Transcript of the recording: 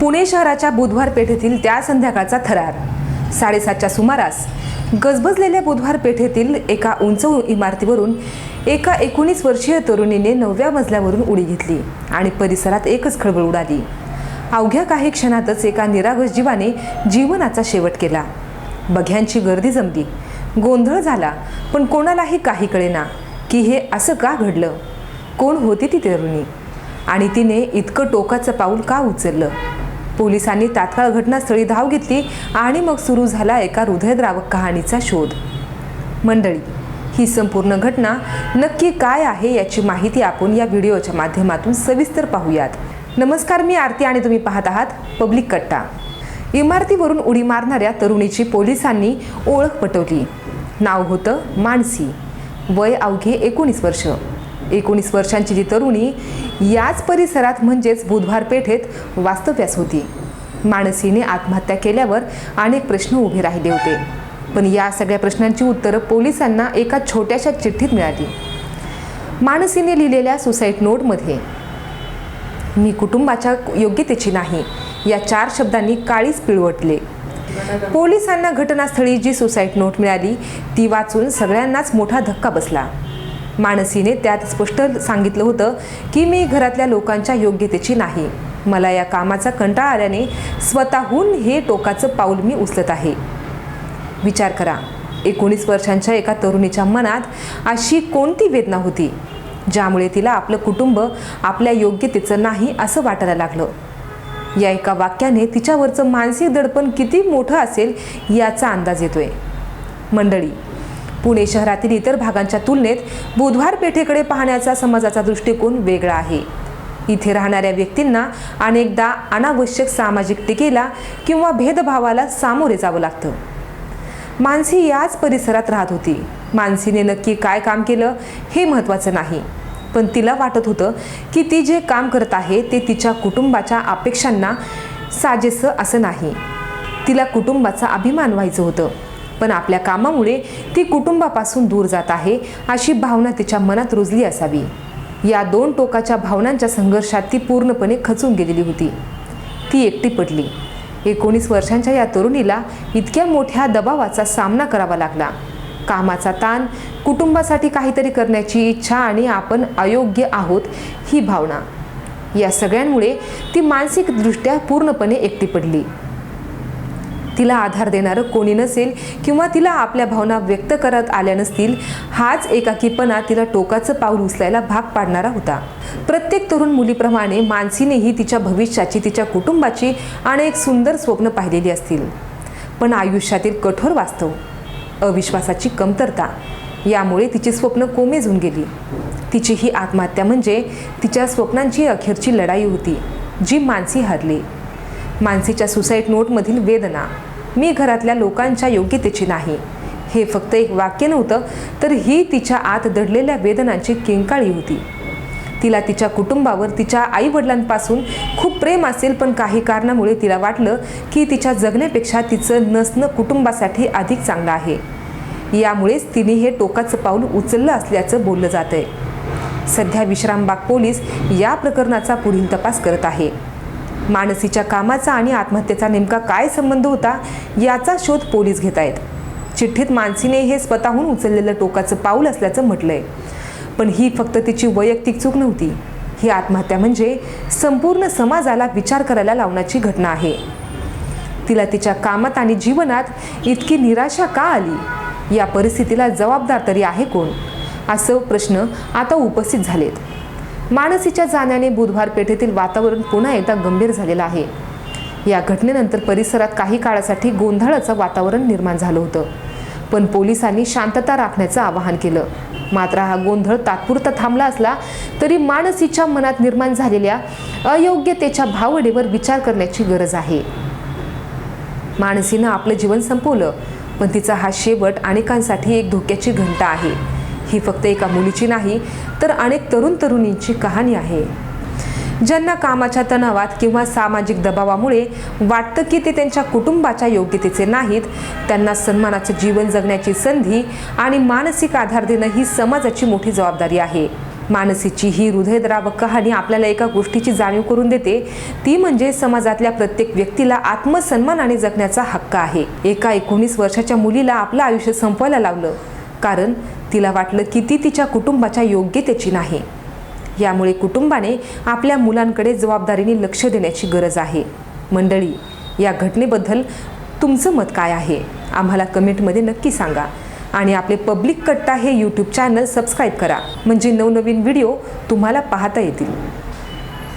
पुणे शहराच्या बुधवार पेठेतील त्या संध्याकाळचा थरार. साडेसातच्या सुमारास गजबजलेल्या बुधवार पेठेतील एका उंच इमारतीवरून एका एकोणीस वर्षीय तरुणीने नवव्या मजल्यावरून उडी घेतली आणि परिसरात एकच खळबळ उडाली. अवघ्या काही क्षणातच एका निरागस जीवाने जीवनाचा शेवट केला. बघ्यांची गर्दी जमली. गोंधळ झाला पण कोणालाही काही कळेना की हे असं का घडलं? कोण होती ती तरुणी? आणि तिने इतकं टोकाचं पाऊल का उचललं? पोलिसांनी तात्काळ घटनास्थळी धाव घेतली आणि मग सुरू झाला एका हृदयद्रावक कहाणीचा शोध. मंडळी ही संपूर्ण घटना नक्की काय आहे याची माहिती आपण या व्हिडिओच्या माध्यमातून सविस्तर पाहूयात. नमस्कार मी आरती आणि तुम्ही पाहत आहात पब्लिक कट्टा. इमारतीवरून उडी मारणाऱ्या तरुणीची पोलिसांनी ओळख पटवली. नाव होतं मानसी. वय अवघे एकोणीस वर्ष. एकोणीस वर्षांची जी तरुणी याच परिसरात म्हणजेच बुधवार पेठेत वास्तव्यास होती. मानसीने आत्महत्या केल्यावर अनेक प्रश्न उभे राहिले होते. पण या सगळ्या प्रश्नांची उत्तरं पोलिसांना एका छोट्याशा चिठ्ठीत मिळाली. मानसीने लिहिलेल्या सुसाईड नोटमध्ये मी कुटुंबाच्या योग्यतेची नाही. या चार शब्दांनी काळीच पिळवटले. पोलिसांना घटनास्थळी जी सुसाईड नोट मिळाली ती वाचून सगळ्यांनाच मोठा धक्का बसला. मानसीने त्यात स्पष्ट सांगितलं होतं की मी घरातल्या लोकांच्या योग्यतेची नाही. मला या कामाचा कंटाळा आल्याने स्वतःहून हे टोकाचं पाऊल मी उचलत आहे. विचार करा. एकोणीस वर्षांच्या एका तरुणीच्या मनात अशी कोणती वेदना होती? ज्यामुळे तिला आपलं कुटुंब आपल्या योग्यतेचं नाही असं वाटायला लागलं. या एका वाक्याने तिच्यावरचं मानसिक दडपण किती मोठं असेल याचा अंदाज येतोय. मंडळी पुणे शहरातील इतर भागांच्या तुलनेत बुधवार पेठेकडे पाहण्याचा समाजाचा दृष्टिकोन वेगळा आहे. इथे राहणाऱ्या व्यक्तींना अनेकदा अनावश्यक सामाजिक टीकेला किंवा भेदभावाला सामोरे जावं लागतं. मानसी याच परिसरात राहत होती. मानसीने नक्की काय काम केलं हे महत्त्वाचं नाही. पण तिला वाटत होतं की ती जे काम करत आहे ते तिच्या कुटुंबाच्या अपेक्षांना साजेसं असं नाही. तिला कुटुंबाचा अभिमान व्हायचं होतं. पण आपल्या कामामुळे ती कुटुंबापासून दूर जात आहे अशी भावना तिच्या मनात रुजली असावी. या दोन टोकाच्या भावनांच्या संघर्षात ती पूर्णपणे खचून गेलेली होती. ती एकटी पडली. एकोणीस वर्षांच्या या तरुणीला इतक्या मोठ्या दबावाचा सामना करावा लागला. कामाचा ताण कुटुंबासाठी काहीतरी करण्याची इच्छा आणि आपण अयोग्य आहोत ही भावना. या सगळ्यांमुळे ती मानसिकदृष्ट्या पूर्णपणे एकटी पडली. तिला आधार देणारं कोणी नसेल किंवा तिला आपल्या भावना व्यक्त करत आल्या नसतील हाच एकाकीपणा तिला टोकाचं पाऊल उचलायला भाग पाडणारा होता. प्रत्येक तरुण मुलीप्रमाणे मानसीनेही तिच्या भविष्याची तिच्या कुटुंबाची आणि एक सुंदर स्वप्न पाहिलेली असतील. पण आयुष्यातील कठोर वास्तव अविश्वासाची कमतरता यामुळे तिची स्वप्न कोमेजून गेली. तिची ही आत्महत्या म्हणजे तिच्या स्वप्नांची अखेरची लढाई होती जी मानसी हरली. मानसीच्या सुसाईड नोटमधील वेदना मी घरातल्या लोकांच्या योग्यतेची नाही. हे फक्त एक वाक्य नव्हतं तर ही तिच्या आत दडलेल्या वेदनांची किंकाळी होती. तिला तिच्या कुटुंबावर तिच्या आईवडिलांपासून खूप प्रेम असेल पण काही कारणामुळे तिला वाटलं की तिच्या जगण्यापेक्षा तिचं नसणं कुटुंबासाठी अधिक चांगलं आहे. यामुळेच तिने हे टोकाचं पाऊल उचललं असल्याचं बोललं जात आहे सध्या विश्रामबाग पोलीस या प्रकरणाचा पुढील तपास करत आहे. मानसीच्या कामाचा आणि आत्महत्येचा नेमका काय संबंध होता याचा शोध पोलीस घेत आहेत. चिठ्ठीत मानसीने हे स्वतःहून उचललेलं टोकाचं पाऊल असल्याचं म्हटलंय. पण ही फक्त तिची वैयक्तिक चूक नव्हती. ही आत्महत्या म्हणजे संपूर्ण समाजाला विचार करायला लावण्याची घटना आहे. तिला तिच्या कामात आणि जीवनात इतकी निराशा का आली? या परिस्थितीला जबाबदार तरी आहे कोण? असं प्रश्न आता उपस्थित झालेत. मानसीच्या जाण्याने बुधवार पेठेतील वातावरण पुन्हा एकदा गंभीर झालेलं आहे. या घटनेनंतर परिसरात काही काळासाठी गोंधळाचं वातावरण निर्माण झालं होतं. पण पोलिसांनी शांतता राखण्याचं आवाहन केलं. मात्र हा गोंधळ तात्पुरता थांबला असला तरी मानसीच्या मनात निर्माण झालेल्या अयोग्यतेच्या भावनेवर विचार करण्याची गरज आहे. मानसीनं आपलं जीवन संपवलं पण तिचा हा शेवट अनेकांसाठी एक धोक्याची घंटा आहे. ही फक्त एका मुलीची नाही तर अनेक तरुण तरुणींची कहाणी आहे. ज्यांना कामाच्या तणावात किंवा सामाजिक दबावामुळे वाटतं की ते त्यांच्या कुटुंबाच्या योग्यतेचे नाहीत त्यांना सन्मानाचं जीवन जगण्याची संधी आणि मानसिक आधार देणं ही समाजाची मोठी जबाबदारी आहे. मानसीची ही हृदयद्रावक कहाणी आपल्याला एका गोष्टीची जाणीव करून देते ती म्हणजे समाजातल्या प्रत्येक व्यक्तीला आत्मसन्मानाने जगण्याचा हक्क आहे. एका एकोणीस वर्षाच्या मुलीला आपलं आयुष्य संपवायला लावलं. कारण तिला वाटलं की ती तिच्या कुटुंबाच्या योग्यतेची नाही. यामुळे कुटुंबाने आपल्या मुलांकडे जबाबदारीने लक्ष देण्याची गरज आहे. मंडळी या घटनेबद्दल तुमचं मत काय आहे? आम्हाला कमेंटमध्ये नक्की सांगा. आणि आपले पब्लिक कट्टा हे यूट्यूब चॅनल सबस्क्राईब करा. म्हणजे नवनवीन व्हिडिओ तुम्हाला पाहता येतील.